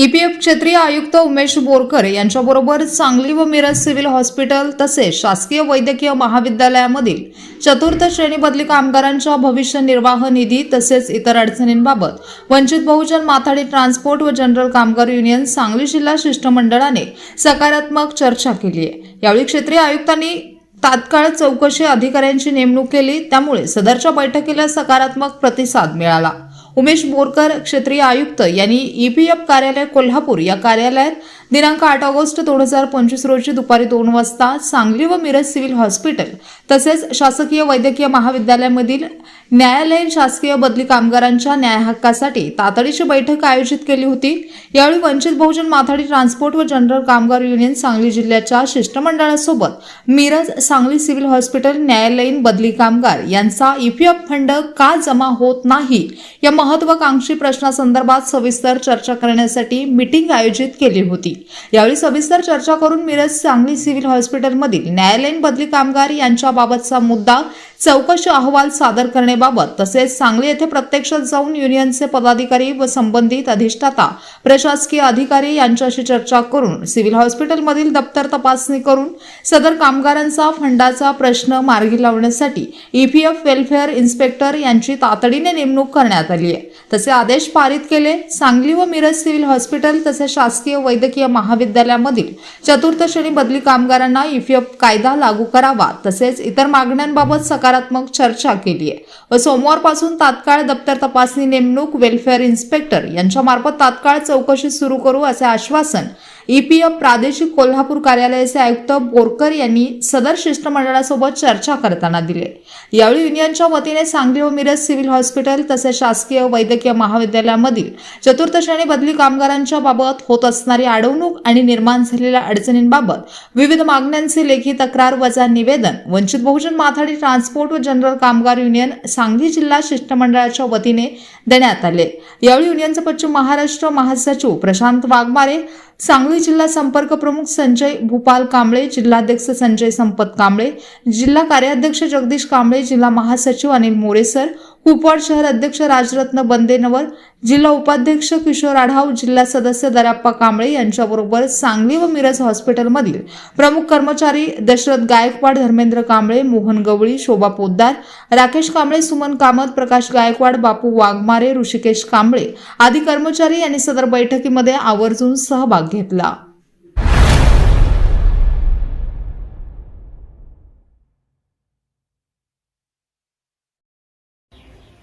EPF क्षेत्रीय आयुक्त उमेश बोरकर यांच्याबरोबर सांगली व मिरज सिव्हिल हॉस्पिटल तसेच शासकीय वैद्यकीय महाविद्यालयामधील चतुर्थ श्रेणी बदली कामगारांच्या भविष्य निर्वाह निधी तसेच इतर अडचणींबाबत वंचित बहुजन माथाडी ट्रान्सपोर्ट व जनरल कामगार युनियन सांगली जिल्हा शिष्टमंडळाने सकारात्मक चर्चा केली आहे. यावेळी क्षेत्रीय आयुक्तांनी तात्काळ चौकशी अधिकाऱ्यांची नेमणूक केली त्यामुळे सदरच्या बैठकीला सकारात्मक प्रतिसाद मिळाला. उमेश बोरकर क्षेत्रीय आयुक्त यांनी ईपीएफ कार्यालय कोल्हापूर या कार्यालयात दिनांक आठ ऑगस्ट दोन हजार पंचवीस रोजी दुपारी दोन वाजता सांगली व मिरज सिव्हिल हॉस्पिटल तसेच शासकीय वैद्यकीय महाविद्यालयामधील न्यायालयीन शासकीय बदली कामगारांच्या न्याय हक्कासाठी तातडीची बैठक आयोजित केली होती. यावेळी वंचित बहुजन माथाडी ट्रान्सपोर्ट व जनरल कामगार युनियन सांगली जिल्ह्याच्या शिष्टमंडळासोबत मिरज सांगली सिव्हिल हॉस्पिटल न्यायालयीन बदली कामगार यांचा ईपीएफ फंड का जमा होत नाही या महत्वाकांक्षी प्रश्नासंदर्भात सविस्तर चर्चा करण्यासाठी मीटिंग आयोजित केली होती. यावेळी सविस्तर चर्चा करून मिरज सांगली सिव्हिल हॉस्पिटलमधील न्यायालयीन बदली कामगार यांच्याबाबतचा मुद्दा चौकशी अहवाल सादर करण्याबाबत तसेच सांगली येथे प्रत्यक्षात जाऊन युनियनचे पदाधिकारी व संबंधित अधिष्ठाता प्रशासकीय अधिकारी यांच्याशी चर्चा करून सिव्हिल हॉस्पिटलमधील दप्तर तपासणी करून सदर कामगारांचा फंडाचा प्रश्न मार्गी लावण्यासाठी ईपीएफ वेलफेअर इन्स्पेक्टर यांची तातडीने नेमणूक करण्यात आली आहे. तसे आदेश पारित केले. सांगली व मिरज सिव्हिल हॉस्पिटल तसेच शासकीय वैद्यकीय महाविद्यालयामधील चतुर्थ श्रेणी बदली कामगारांना ईपीएफ कायदा लागू करावा तसेच इतर मागण्यांबाबत सकारात्मक चर्चा केली आहे. व सोमवारपासून तात्काळ दप्तर तपासणी नेमणूक वेलफेअर इन्स्पेक्टर यांच्यामार्फत तात्काळ चौकशी सुरू करू असे आश्वासन ईपीएफ प्रादेशिक कोल्हापूर कार्यालयाचे आयुक्त बोरकर यांनी सदर शिष्टमंडळासोबत चर्चा करताना दिले. यावेळी युनियनच्या वतीने सांगली व मिरज सिव्हिल हॉस्पिटल तसेच शासकीय वैद्यकीय महाविद्यालयामधील चतुर्थ श्रेणी बदली कामगारांच्या बाबत होत असणारी अडवणूक आणि निर्माण झालेल्या अडचणींबाबत विविध मागण्यांचे लेखी तक्रार वजा निवेदन वंचित बहुजन माथाडी ट्रान्सपोर्ट व जनरल कामगार युनियन सांगली जिल्हा शिष्टमंडळाच्या वतीने देण्यात आले. यावेळी युनियनचे पश्चिम महाराष्ट्र महासचिव प्रशांत वाघमारे सांगली जिल्हा संपर्क प्रमुख संजय भूपाल कांबळे जिल्हाध्यक्ष संजय संपत कांबळे जिल्हा कार्याध्यक्ष जगदीश कांबळे जिल्हा महासचिव अनिल मोरेसर कुपवाड शहर अध्यक्ष राजरत्न बंदेनवर जिल्हा उपाध्यक्ष किशोर आढाव जिल्हा सदस्य दराप्पा कांबळे यांच्याबरोबर सांगली व मिरज हॉस्पिटलमधील प्रमुख कर्मचारी दशरथ गायकवाड धर्मेंद्र कांबळे मोहन गवळी शोभा पोद्दार राकेश कांबळे सुमन कामत प्रकाश गायकवाड बापू वाघमारे ऋषिकेश कांबळे आदी कर्मचारी यांनी सदर बैठकीमध्ये आवर्जून सहभाग घेतला.